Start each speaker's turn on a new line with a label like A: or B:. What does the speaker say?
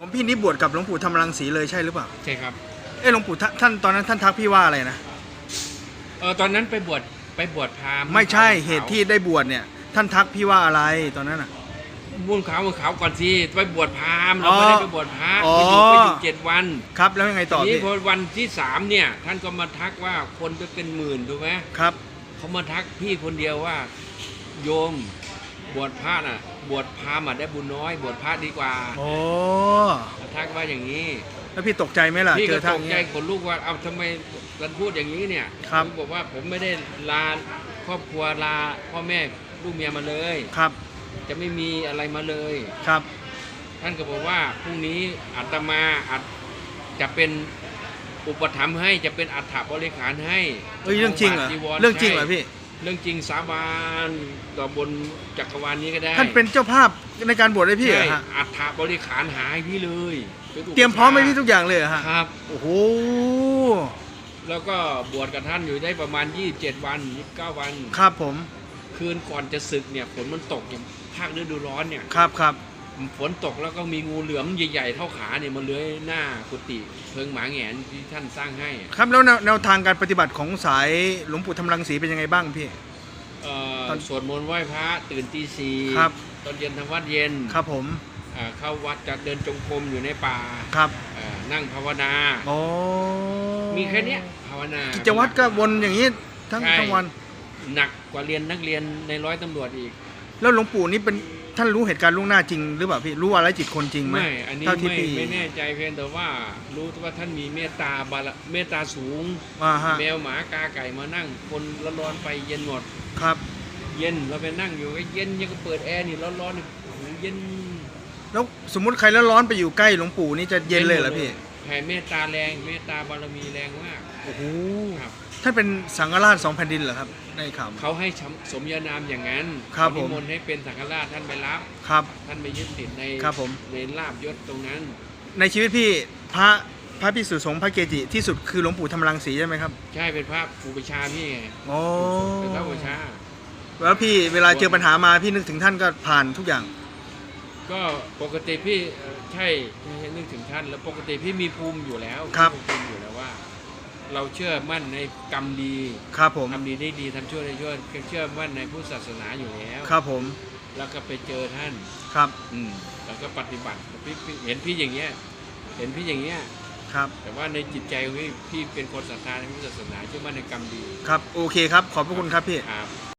A: ผมพี่นี่บวชกับหลวงปู่ธรรมรังสีเลยใช่หรือเปล่า
B: ใช่ครับ
A: เอ้หลวงปู่ท่านท่านตอนนั้นท่านทักพี่ว่าอะไรนะ
B: เออตอนนั้นไปบวชไปบวชพราหมณ์
A: ไม่ใช่
B: ขาว
A: เหตุที่ได้บวชเนี่ย ท่านทักพี่ว่าอะไรตอนนั้นอะ
B: มุ่นขาวมุ่นขาวก่อนสิไปบวชพราหมณ์เรา
A: อ๋อ
B: ไม่ได้ไปบวชพระ
A: อ๋อ
B: ไปอยู่ไปอยู่เจ็ดวัน
A: ครับ แล้วยังไงต่อ
B: ทีนี้
A: พี่
B: พอวันที่สามเนี่ย ท่านก็มาทักว่าคนไปเป็นหมื่นถูกไหม
A: ครับ
B: เขามาทักพี่คนเดียวว่า โยม บวชพระน่ะ บวชพราหมณ์อะได้บุญน้อย บวชพระดีกว่า
A: โอ้
B: ทักว่าอย่างนี้
A: แล้วพี่ตกใจไหมล่ะ
B: พี่
A: เจ
B: ก็
A: อท่า
B: ต
A: น
B: ก
A: อย่าง
B: ใจ
A: เงี้ย
B: ขนลุกว่าเอาทำไมรันพูดอย่างนี้เนี่ย
A: ครับ
B: ผมบอกว่าผมไม่ได้ลาครอบครัวลาพ่อแม่ลูกเมียมาเลย
A: ครับ
B: จะไม่มีอะไรมาเลย
A: ครับ
B: ท่านก็บอกว่าพรุ่งนี้อาตมาอาจจะเป็นอุปถัมภ์ให้จะเป็นอัฐบริขารให้
A: เอ้ยเรื่องจริงเหรอ
B: จีว
A: เรื่องจริงเหรอ
B: ใช่
A: พี่
B: เรื่องจริงสาบานต่อบนจักรวาลนี้ก็ได้
A: ท่านเป็นเจ้าภาพในการบวชให้พี่เหรอ
B: ใช่
A: ฮะ
B: อัฐบริขารหาให้พี่เลยป็นป
A: เตรียมพร้อมให้พี่ทุกอย่างเลยเหรอฮะ
B: ครับ
A: โอ้โห
B: แล้วก็บวชกับท่านอยู่ได้ประมาณ 27 วัน 29 วัน
A: ครับผม
B: คืนก่อนจะศึกเนี่ยฝนมันตกอย่างภาคฤดูร้อนเนี่ย
A: ครับครับ
B: ฝนตกแล้วก็มีงูเหลือมใหญ่ๆเท่าขาเนี่ยมาเลื้อยหน้ากุฏิเพิงหมาแหงนที่ท่านสร้างให้
A: ครับ แล้วแนวแนวทางการปฏิบัติของสายหลวงปู่ธรรมรังสีเป็นยังไงบ้างพี่
B: เอ่อ
A: ตอน
B: สวดมนต์ไหว้พระตื่นตีสี่
A: ครับ
B: ตอนเย็นทำวัดเย็น
A: ครับผม
B: อ่าเข้าวัดจะเดินจงกรมอยู่ในป่า
A: ครับ
B: อ่านั่งภาวนา
A: โอ้
B: มีแค่เนี้ยภาวนา
A: กิจวัตรก็วนอย่างนี้ทั้ง
B: ใช่
A: ทั้งวัน
B: หนักกว่าเรียนนักเรียนในร้อยตำรวจอีก
A: แล้วหลวงปู่นี่เป็น ท่านรู้เหตุการณ์ล่วงหน้าจริงหรือเปล่าพี่รู้อะไรจิตคนจริงไหม
B: ไม่อันนี้
A: เท่าที่
B: ไม่
A: พี่
B: ไม่แน่ใจเพียงแต่ว่ารู้ว่าท่านมีเมตตาบารเมตตาสูง
A: อ่าฮะ
B: แมวหมากาไก่มานั่ง คนร้อนๆไปเย็นหมด
A: ครับ
B: เย็นเราไปนั่งอยู่ก็เย็นยังก็เปิดแอร์นี่ร้อนๆนี่โอ้โหเย็น
A: แล้วสมมุติใครแล้วร้อนไปอยู่ใกล้หลวงปู่นี่จะเย็นเลยเหรอพี่
B: แผ่เมตตาแรงเมตตาบารมีแรงมาก
A: โอ้โห
B: ครับ
A: ท่านเป็นสังฆราชสองแผ่นดินเหรอครับในข่าว
B: เขาให้สมญานามอย่างนั้น
A: ครับ
B: เขานิ
A: ผม
B: มนต์ให้เป็นสังฆราชท่านไปรับ
A: ครับ
B: ท่านไปยึดติดใน
A: ครับผม
B: ในลาบยศตรงนั้น
A: ในชีวิตพี่พระพระพิสุสงฆ์พระเกจิที่สุดคือหลวงปู่ธรรมรังสีใช่ไหมครับ
B: ใช่เป็นพระอุปชฌาย์พี่ไง
A: โอ้
B: เป็นพระอุปชฌาย์
A: แล้วพี่เวลาเจอปัญหามาพี่นึกถึงท่านก็ผ่านทุกอย่าง
B: ก็ปกติพี่เอ่อใช่ใช่นึกถึงท่าน แล้วปกติพี่มีภูมิอยู่แล้ว
A: ครับ
B: มีภูมิอยู่แล้วว่า เราเชื่อมั่นในกรรมดี
A: ครับผม
B: ทำดีได้ดีทำชั่วได้ชั่วเชื่อมั่นในพุทธศาสนาอยู่แล้ว
A: ครับผม
B: แล้วก็ไปเจอท่าน
A: ครับ
B: อืมแล้วก็ปฏิบัติพี่พี่เห็นพี่อย่างเงี้ย เห็นพี่อย่างเงี้ย
A: ครับ
B: แต่ว่าในจิตใจของพี่พี่เป็นคนศรัทธาในพุทธศาสนาเชื่อมั่นในกรรมดี
A: ครับ โอเคครับ ขอบพระคุณครับพี่
B: ครับ